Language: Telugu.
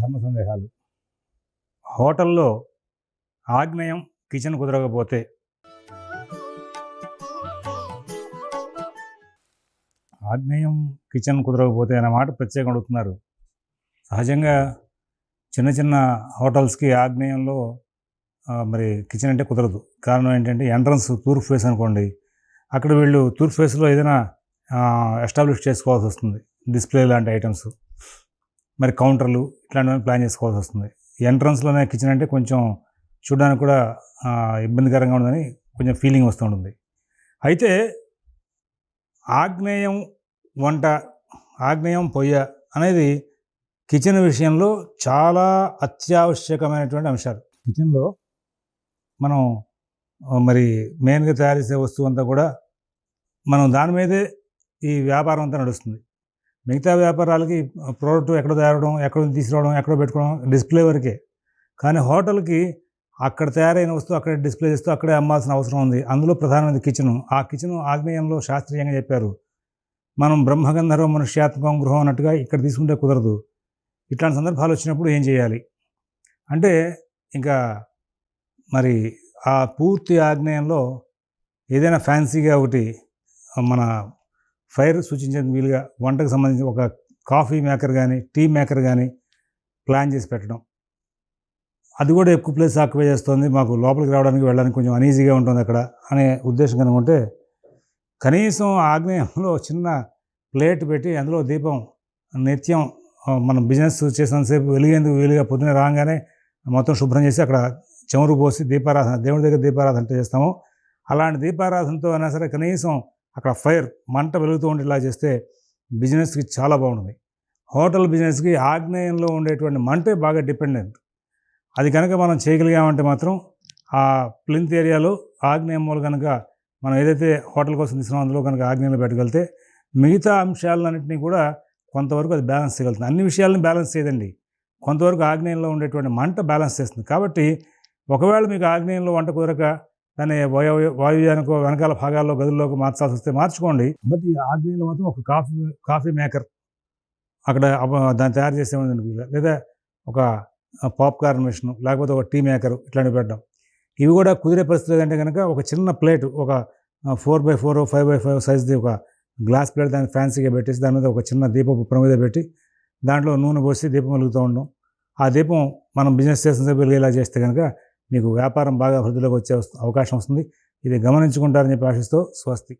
ధర్మ సందేహాలు. హోటల్లో ఆగ్నేయం కిచెన్ కుదరకపోతే. ఆగ్నేయం కిచెన్ కుదరకపోతే అనే మాట ప్రత్యేకంగా అడుగుతున్నారు. సహజంగా చిన్న చిన్న హోటల్స్కి ఆగ్నేయంలో మరి కిచెన్ అంటే కుదరదు. కారణం ఏంటంటే ఎంట్రన్స్ తూర్పు ఫేస్ అనుకోండి. అక్కడ వీళ్ళు తూర్పు ఫేస్లో ఏదైనా ఎస్టాబ్లిష్ చేసుకోవాల్సి వస్తుంది. డిస్ప్లే లాంటి ఐటమ్స్. మరి కౌంటర్లు ఇట్లాంటివన్నీ ప్లాన్ చేసుకోవాల్సి వస్తుంది. ఎంట్రన్స్లోనే కిచెన్ అంటే కొంచెం చూడడానికి కూడా ఇబ్బందికరంగా ఉందని కొంచెం ఫీలింగ్ వస్తూ ఉంటుంది. అయితే ఆగ్నేయం వంట ఆగ్నేయం పొయ్య అనేది కిచెన్ విషయంలో చాలా అత్యావశ్యకమైనటువంటి అంశాలు. కిచెన్లో మనం మరి మెయిన్గా తయారు చేసే వస్తువు అంతా కూడా మనం దాని మీదే ఈ వ్యాపారం అంతా నడుస్తుంది. మిగతా వ్యాపారాలకి ప్రోడక్ట్ ఎక్కడ తయారవడం ఎక్కడ నుంచి తీసుకురావడం ఎక్కడో పెట్టుకోవడం డిస్ప్లే వరకే. కానీ హోటల్కి అక్కడ తయారైన వస్తువు అక్కడ డిస్ప్లే చేస్తూ అక్కడే అమ్మాల్సిన అవసరం ఉంది. అందులో ప్రధానమైనది కిచెన్. ఆ కిచెన్ ఆగ్నేయంలో శాస్త్రీయంగా చెప్పారు. మనం బ్రహ్మగంధర్వ మనుష్యాత్మకం గృహం అన్నట్టుగా ఇక్కడ తీసుకుంటే కుదరదు. ఇట్లాంటి సందర్భాలు వచ్చినప్పుడు ఏం చేయాలి? అంటే ఇంకా మరి ఆ పూర్తి ఆగ్నేయంలో ఏదైనా ఫ్యాన్సీగా ఒకటి మన ఫైర్ సూచించేందుకు వీలుగా వంటకు సంబంధించి ఒక కాఫీ మేకర్ కానీ టీ మేకర్ కానీ ప్లాన్ చేసి పెట్టడం. అది కూడా ఎక్కువ ప్లేస్ ఆక్యుపై చేస్తుంది. మాకు లోపలికి రావడానికి వెళ్ళడానికి కొంచెం అనీజీగా ఉంటుంది అక్కడ అనే ఉద్దేశం కనుకుంటే కనీసం ఆగ్నేయంలో చిన్న ప్లేట్ పెట్టి అందులో దీపం నిత్యం మనం బిజినెస్ చేసినంతసేపు వెలిగేందుకు వీలుగా పొద్దున రాగానే మొత్తం శుభ్రం చేసి అక్కడ చెమరు పోసి దీపారాధన దేవుడి దగ్గర దీపారాధన చేస్తాము. అలాంటి దీపారాధనతో అయినా సరే కనీసం అక్కడ ఫైర్ మంట వెలుగుతూ ఉండేలా చేస్తే బిజినెస్కి చాలా బాగుంటుంది. హోటల్ బిజినెస్కి ఆగ్నేయంలో ఉండేటువంటి మంటే బాగా డిపెండెంట్. అది కనుక మనం చేయగలిగామంటే మాత్రం ఆ ప్లింత్ ఏరియాలో ఆగ్నేయం మూల కనుక మనం ఏదైతే హోటల్ కోసం తీసుకున్నామో అందులో కనుక ఆగ్నేయంలో పెట్టగలిగితే మిగతా అంశాలన్నింటినీ కూడా కొంతవరకు అది బ్యాలెన్స్ చేయగలుగుతుంది. అన్ని విషయాలను బ్యాలెన్స్ చేయదండి. కొంతవరకు ఆగ్నేయంలో ఉండేటువంటి మంట బ్యాలెన్స్ చేస్తుంది. కాబట్టి ఒకవేళ మీకు ఆగ్నేయంలో వంట కుదరక దాన్ని వాయు వాయుయానికో వెనకాల భాగాల్లో గదుల్లోకి మార్చాల్సి వస్తే మార్చుకోండి. బట్ ఈ ఆగ్నేయంలో మాత్రం ఒక కాఫీ కాఫీ మేకర్. అక్కడ దాన్ని తయారు చేసే లేదా ఒక పాప్కార్న్ మిషన్ లేకపోతే ఒక టీ మేకర్ ఇట్లాంటివి పెట్టడం. ఇవి కూడా కుదిరే పరిస్థితి అంటే కనుక ఒక చిన్న ప్లేట్ ఒక four by four five by five సైజ్ది ఒక గ్లాస్ ప్లేట్ దాన్ని ఫ్యాన్సీగా పెట్టేసి దాని మీద ఒక చిన్న దీపపు ప్రమిద పెట్టి దాంట్లో నూనె పోసి దీపం వెలుగుతూ ఉండడం. ఆ దీపం మనం బిజినెస్ చేసిన ఇలా చేస్తే కనుక మీకు వ్యాపారం బాగా వృద్ధిలోకి వచ్చే అవకాశం వస్తుంది. ఇది గమనించుకుంటారని చెప్పి ఆశిస్తూ స్వస్తి.